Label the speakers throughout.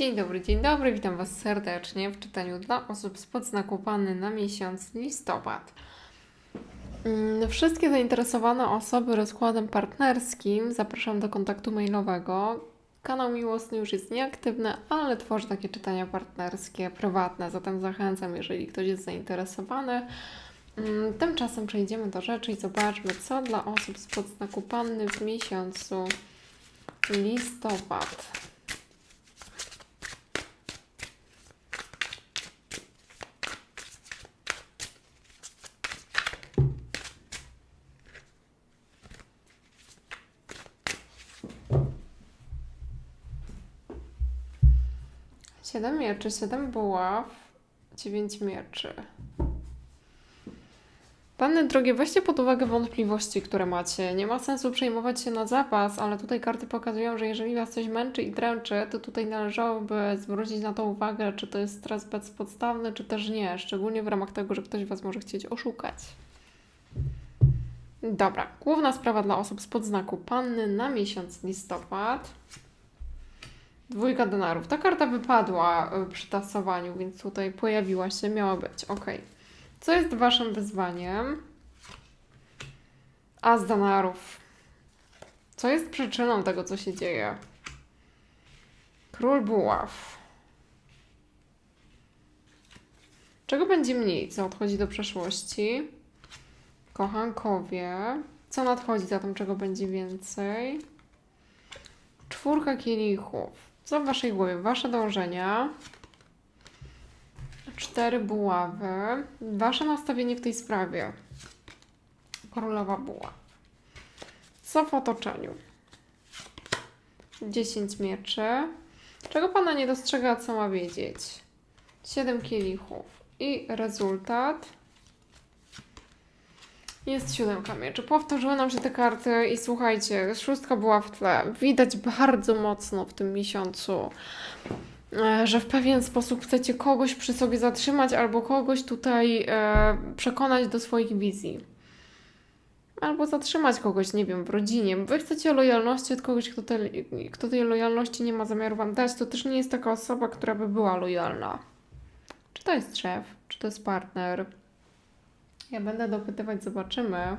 Speaker 1: Dzień dobry, dzień dobry, witam Was serdecznie w czytaniu dla osób spod znaku Panny na miesiąc listopad. Mm, Wszystkie zainteresowane osoby rozkładem partnerskim zapraszam do kontaktu mailowego. Kanał miłosny już jest nieaktywny, ale tworzę takie czytania partnerskie prywatne, zatem zachęcam, jeżeli ktoś jest zainteresowany. Mm, Tymczasem przejdziemy do rzeczy i zobaczmy, co dla osób spod znaku Panny w miesiącu listopad. Siedem mieczy, siedem buław, dziewięć mieczy. Panny drogie, weźcie pod uwagę wątpliwości, które macie. Nie ma sensu przejmować się na zapas, ale tutaj karty pokazują, że jeżeli was coś męczy i dręczy, to tutaj należałoby zwrócić na to uwagę, czy to jest stres bezpodstawny, czy też nie. Szczególnie w ramach tego, że ktoś was może chcieć oszukać. Dobra, główna sprawa dla osób spod znaku Panny na miesiąc listopad. Dwójka denarów. Ta karta wypadła y, przy tasowaniu, więc tutaj pojawiła się, miała być. Ok. Co jest waszym wyzwaniem? As denarów. Co jest przyczyną tego, co się dzieje? Król buław. Czego będzie mniej? Co odchodzi do przeszłości? Kochankowie. Co nadchodzi za tym, czego będzie więcej? Czwórka kielichów. Co w waszej głowie? Wasze dążenia. Cztery buławy. Wasze nastawienie w tej sprawie. Królowa buław. Co w otoczeniu? Dziesięć mieczy. Czego pana nie dostrzega, co ma wiedzieć? Siedem kielichów. I rezultat. Jest siódemka mieczy. Powtórzyły nam się te karty i słuchajcie, szóstka była w tle. Widać bardzo mocno w tym miesiącu, e, że w pewien sposób chcecie kogoś przy sobie zatrzymać albo kogoś tutaj e, przekonać do swoich wizji. Albo zatrzymać kogoś, nie wiem, w rodzinie. Wy chcecie lojalności od kogoś, kto, te, kto tej lojalności nie ma zamiaru wam dać. To też nie jest taka osoba, która by była lojalna. Czy to jest szef, czy to jest partner, ja będę dopytywać, zobaczymy.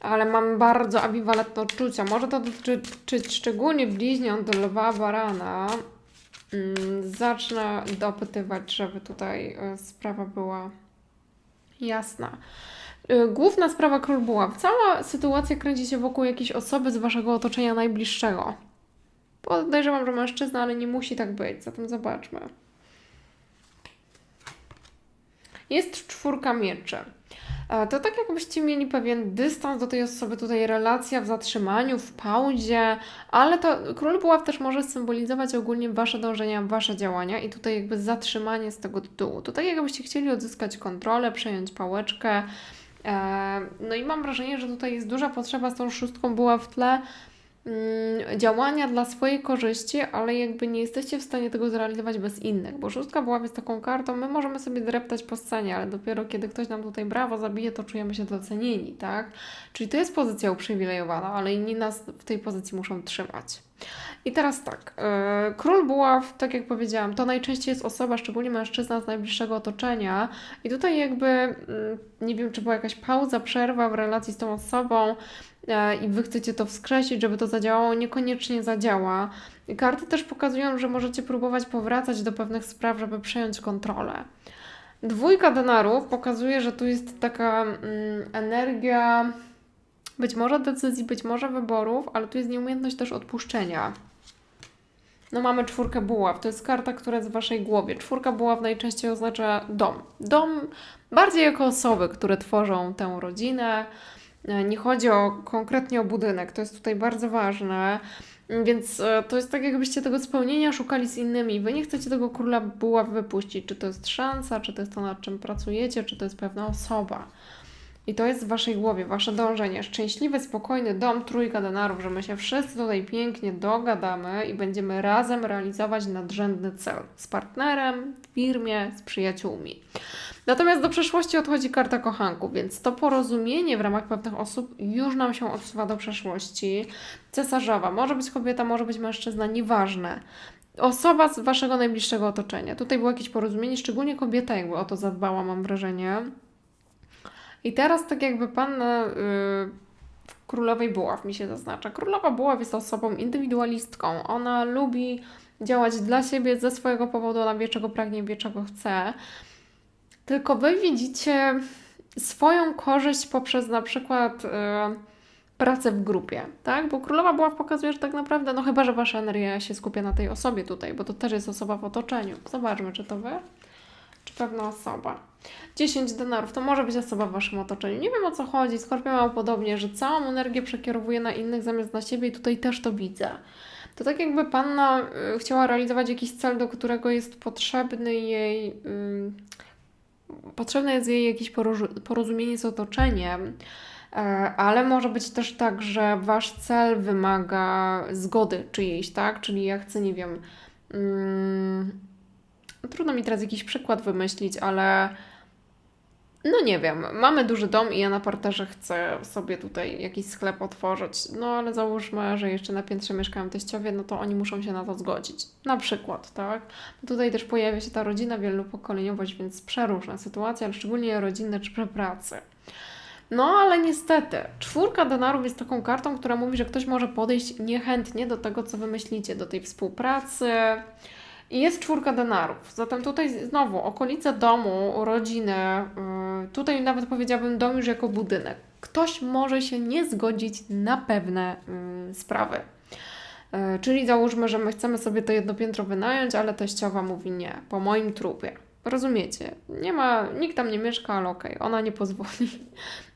Speaker 1: Ale mam bardzo ambiwalentne odczucia. Może to dotyczyć szczególnie bliźniąt lwa barana. Mm, zacznę dopytywać, żeby tutaj y, sprawa była jasna. Y, Główna sprawa król buław. Cała sytuacja kręci się wokół jakiejś osoby z waszego otoczenia najbliższego. Podejrzewam, że mężczyzna, ale nie musi tak być. Zatem zobaczmy. Jest czwórka mieczy. E, To tak jakbyście mieli pewien dystans do tej osoby, tutaj relacja w zatrzymaniu, w pauzie, ale to król buław też może symbolizować ogólnie wasze dążenia, wasze działania i tutaj jakby zatrzymanie z tego tytułu. Tutaj jakbyście chcieli odzyskać kontrolę, przejąć pałeczkę. E, No i mam wrażenie, że tutaj jest duża potrzeba z tą szóstką była w tle działania dla swojej korzyści, ale jakby nie jesteście w stanie tego zrealizować bez innych, bo szóstka była jest taką kartą, my możemy sobie dreptać po scenie, ale dopiero kiedy ktoś nam tutaj brawo zabije, to czujemy się docenieni, tak? Czyli to jest pozycja uprzywilejowana, ale inni nas w tej pozycji muszą trzymać. I teraz tak, yy, król buław, tak jak powiedziałam, to najczęściej jest osoba, szczególnie mężczyzna z najbliższego otoczenia i tutaj jakby, mm, nie wiem, czy była jakaś pauza, przerwa w relacji z tą osobą, e, i Wy chcecie to wskrzesić, żeby to zadziałało, niekoniecznie zadziała. Karty też pokazują, że możecie próbować powracać do pewnych spraw, żeby przejąć kontrolę. Dwójka denarów pokazuje, że tu jest taka mm, energia być może decyzji, być może wyborów, ale tu jest nieumiejętność też odpuszczenia. No mamy czwórkę buław, to jest karta, która jest w Waszej głowie. Czwórka buław najczęściej oznacza dom. Dom bardziej jako osoby, które tworzą tę rodzinę, E, Nie chodzi o konkretnie o budynek, to jest tutaj bardzo ważne. Mm, Więc e, to jest tak, jakbyście tego spełnienia szukali z innymi. Wy nie chcecie tego króla buław wypuścić. Czy to jest szansa, czy to jest to, nad czym pracujecie, czy to jest pewna osoba. I to jest w waszej głowie, wasze dążenie. Szczęśliwy, spokojny dom, trójka denarów, że my się wszyscy tutaj pięknie dogadamy i będziemy razem realizować nadrzędny cel z partnerem, w firmie, z przyjaciółmi. Natomiast do przeszłości odchodzi karta kochanków, więc to porozumienie w ramach pewnych osób już nam się odsuwa do przeszłości. Cesarzowa, może być kobieta, może być mężczyzna, nieważne. osoba z waszego najbliższego otoczenia. Tutaj było jakieś porozumienie, szczególnie kobieta jakby o to zadbała, mam wrażenie. I teraz tak jakby panna yy, królowej buław mi się zaznacza. Królowa buław jest osobą indywidualistką. Ona lubi działać dla siebie ze swojego powodu, ona wie czego pragnie, wie czego chce. Tylko wy widzicie swoją korzyść poprzez na przykład yy, pracę w grupie, tak? Bo królowa buław pokazuje, że tak naprawdę, no chyba, że wasza energia się skupia na tej osobie tutaj, bo to też jest osoba w otoczeniu. Zobaczmy, czy to wy, czy pewna osoba. 10 denarów to może być osoba w waszym otoczeniu. Nie wiem o co chodzi. Skorpion miał podobnie, że całą energię przekierowuje na innych zamiast na siebie i tutaj też to widzę. To tak jakby panna y, chciała realizować jakiś cel, do którego jest potrzebny jej. Y, potrzebne jest jej jakieś porozu- porozumienie z otoczeniem. E, Ale może być też tak, że wasz cel wymaga zgody czyjejś, tak? Czyli ja chcę, nie wiem. Mm, trudno mi teraz jakiś przykład wymyślić, ale no nie wiem, mamy duży dom i ja na parterze chcę sobie tutaj jakiś sklep otworzyć. No ale załóżmy, że jeszcze na piętrze mieszkają teściowie, no to oni muszą się na to zgodzić. Na przykład, tak? Tutaj też pojawia się ta rodzina, wielopokoleniowość, więc przeróżne sytuacje, ale szczególnie rodzinne czy przy pracy. No ale niestety, czwórka denarów jest taką kartą, która mówi, że ktoś może podejść niechętnie do tego, co wymyślicie, do tej współpracy. I jest czwórka denarów. Zatem tutaj znowu okolice domu, rodziny, yy, tutaj nawet powiedziałabym dom już jako budynek. Ktoś może się nie zgodzić na pewne yy, sprawy. Yy, czyli załóżmy, że my chcemy sobie to jedno piętro wynająć, ale teściowa mówi nie, po moim trupie. Rozumiecie? Nie ma, nikt tam nie mieszka, ale okej, ona nie pozwoli.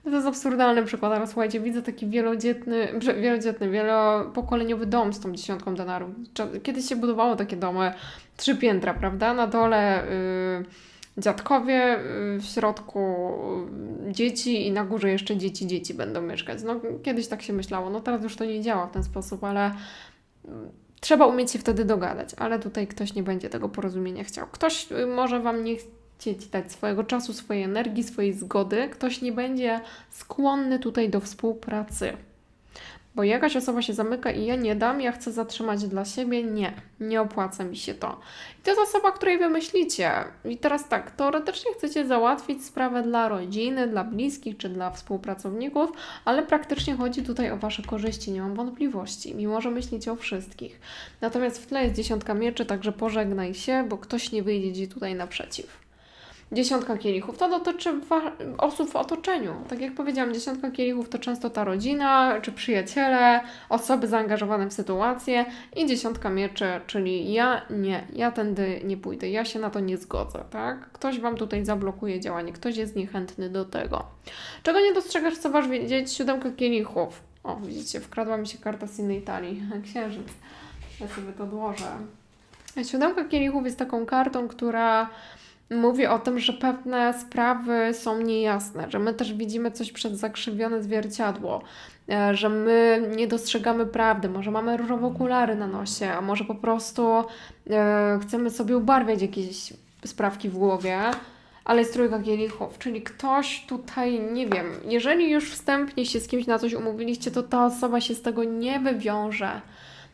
Speaker 1: To jest absurdalny przykład, ale słuchajcie, widzę taki wielodzietny, wielodzietny, wielopokoleniowy dom z tą dziesiątką denarów. Kiedyś się budowało takie domy, trzy piętra, prawda? Na dole y, dziadkowie, y, w środku y, dzieci i na górze jeszcze dzieci, dzieci będą mieszkać. No kiedyś tak się myślało, no teraz już to nie działa w ten sposób, ale trzeba umieć się wtedy dogadać, ale tutaj ktoś nie będzie tego porozumienia chciał. Ktoś y, może Wam nie chcieć dać swojego czasu, swojej energii, swojej zgody, ktoś nie będzie skłonny tutaj do współpracy. Bo jakaś osoba się zamyka i ja nie dam, ja chcę zatrzymać dla siebie, nie, nie opłaca mi się to. I to jest osoba, której wymyślicie. I teraz tak, teoretycznie chcecie załatwić sprawę dla rodziny, dla bliskich czy dla współpracowników, ale praktycznie chodzi tutaj o Wasze korzyści, nie mam wątpliwości, mimo że myślicie o wszystkich. Natomiast w tle jest dziesiątka mieczy, także pożegnaj się, bo ktoś nie wyjdzie Ci tutaj naprzeciw. Dziesiątka kielichów to dotyczy osób w otoczeniu. Tak jak powiedziałam, dziesiątka kielichów to często ta rodzina czy przyjaciele, osoby zaangażowane w sytuację i dziesiątka mieczy, czyli ja nie, ja tędy nie pójdę, ja się na to nie zgodzę, tak? Ktoś Wam tutaj zablokuje działanie, ktoś jest niechętny do tego. Czego nie dostrzegasz, co Wasz wiedzieć? Siódemka kielichów. O, widzicie, wkradła mi się karta z innej talii. Księżyc. Ja sobie to odłożę. Siódemka kielichów jest taką kartą, która mówi o tym, że pewne sprawy są niejasne, że my też widzimy coś przez zakrzywione zwierciadło, e, że my nie dostrzegamy prawdy, może mamy różowe okulary na nosie, a może po prostu e, chcemy sobie ubarwiać jakieś sprawki w głowie, ale jest trójka kielichów, czyli ktoś tutaj, nie wiem, jeżeli już wstępnie się z kimś na coś umówiliście, to ta osoba się z tego nie wywiąże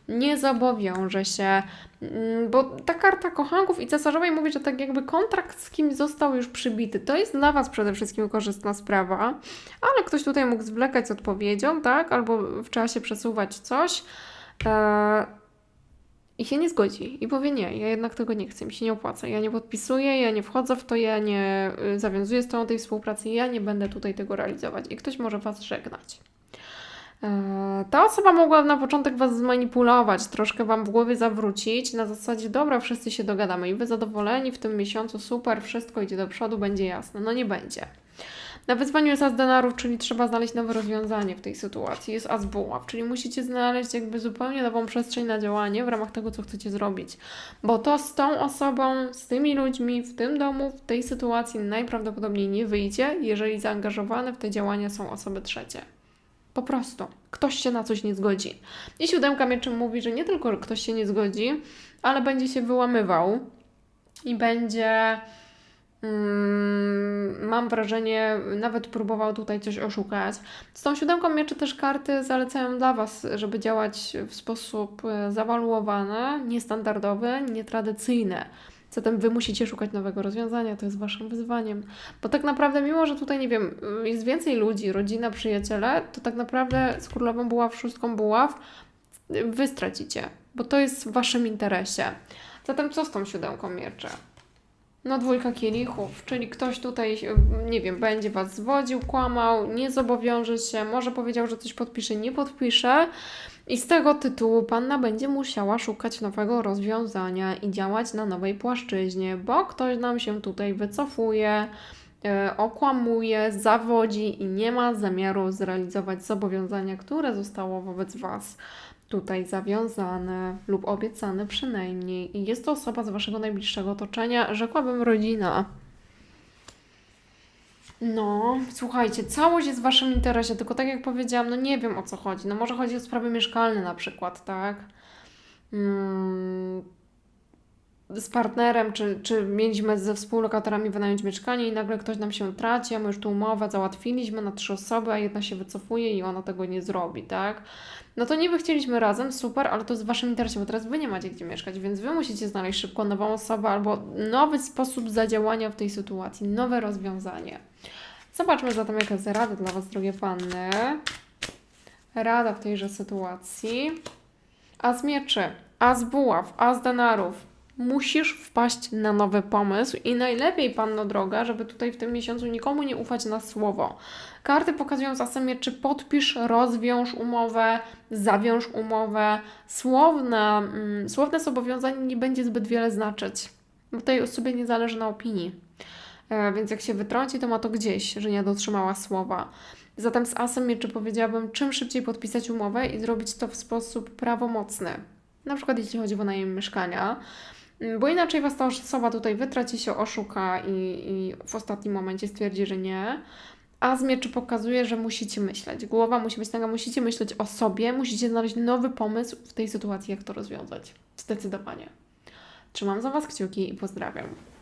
Speaker 1: nie zobowiąże się, mm, bo ta karta kochanków i cesarzowej mówi, że tak jakby kontrakt z kimś został już przybity. To jest dla Was przede wszystkim korzystna sprawa, ale ktoś tutaj mógł zwlekać z odpowiedzią, tak? Albo w czasie przesuwać coś e, i się nie zgodzi i powie nie, ja jednak tego nie chcę, mi się nie opłaca, ja nie podpisuję, ja nie wchodzę w to, ja nie y, zawiązuję z tą tej współpracy, ja nie będę tutaj tego realizować i ktoś może Was żegnać. E, Ta osoba mogła na początek Was zmanipulować, troszkę Wam w głowie zawrócić, na zasadzie, dobra, wszyscy się dogadamy i Wy zadowoleni w tym miesiącu, super, wszystko idzie do przodu, będzie jasne. No nie będzie. Na wyzwaniu jest as denarów, czyli trzeba znaleźć nowe rozwiązanie w tej sytuacji. Jest as buław, czyli musicie znaleźć jakby zupełnie nową przestrzeń na działanie w ramach tego, co chcecie zrobić. Bo to z tą osobą, z tymi ludźmi, w tym domu, w tej sytuacji najprawdopodobniej nie wyjdzie, jeżeli zaangażowane w te działania są osoby trzecie. Po prostu. Ktoś się na coś nie zgodzi. I siódemka mieczy mówi, że nie tylko ktoś się nie zgodzi, ale będzie się wyłamywał i będzie Mm, mam wrażenie, nawet próbował tutaj coś oszukać. Z tą siódemką mieczy też karty zalecają dla Was, żeby działać w sposób e, zawaluowany, niestandardowy, nietradycyjny. Zatem Wy musicie szukać nowego rozwiązania, to jest Waszym wyzwaniem. Bo tak naprawdę, mimo że tutaj, nie wiem, jest więcej ludzi, rodzina, przyjaciele, to tak naprawdę z królową buław, szóstką buław, Wy stracicie, bo to jest w Waszym interesie. Zatem co z tą siódemką mieczy? No dwójka kielichów, czyli ktoś tutaj, nie wiem, będzie Was zwodził, kłamał, nie zobowiąże się, może powiedział, że coś podpisze, nie podpisze. I z tego tytułu Panna będzie musiała szukać nowego rozwiązania i działać na nowej płaszczyźnie, bo ktoś nam się tutaj wycofuje, e, okłamuje, zawodzi i nie ma zamiaru zrealizować zobowiązania, które zostało wobec Was tutaj zawiązane lub obiecane przynajmniej. I jest to osoba z Waszego najbliższego otoczenia, rzekłabym rodzina. No, słuchajcie, całość jest w Waszym interesie, tylko tak jak powiedziałam, no nie wiem o co chodzi. No może chodzi o sprawy mieszkalne na przykład, tak? Mm, z partnerem, czy, czy mieliśmy ze współlokatorami wynająć mieszkanie i nagle ktoś nam się traci, a my już tu umowę załatwiliśmy na trzy osoby, a jedna się wycofuje i ona tego nie zrobi, tak? No to niby chcieliśmy razem, super, ale to jest w Waszym interesie, bo teraz Wy nie macie gdzie mieszkać, więc Wy musicie znaleźć szybko nową osobę albo nowy sposób zadziałania w tej sytuacji, nowe rozwiązanie. Zobaczmy zatem, jaka jest rada dla Was, drogie panny. Rada w tejże sytuacji. A z mieczy, a z buław, a z denarów. Musisz wpaść na nowy pomysł i najlepiej, panno droga, żeby tutaj w tym miesiącu nikomu nie ufać na słowo. Karty pokazują zasadzie, czy podpisz, rozwiąż umowę, zawiąż umowę. Słowne, mm, słowne zobowiązanie nie będzie zbyt wiele znaczyć, bo tej osobie nie zależy na opinii. E, więc jak się wytrąci, to ma to gdzieś, że nie dotrzymała słowa. Zatem z asem mieczy powiedziałabym, czym szybciej podpisać umowę i zrobić to w sposób prawomocny. Na przykład jeśli chodzi o najem mieszkania, Bo inaczej was ta osoba tutaj wytraci się, oszuka i, i w ostatnim momencie stwierdzi, że nie. A z pokazuje, że musicie myśleć. Głowa musi być taka, musicie myśleć o sobie, musicie znaleźć nowy pomysł w tej sytuacji, jak to rozwiązać. Zdecydowanie. Trzymam za Was kciuki i pozdrawiam.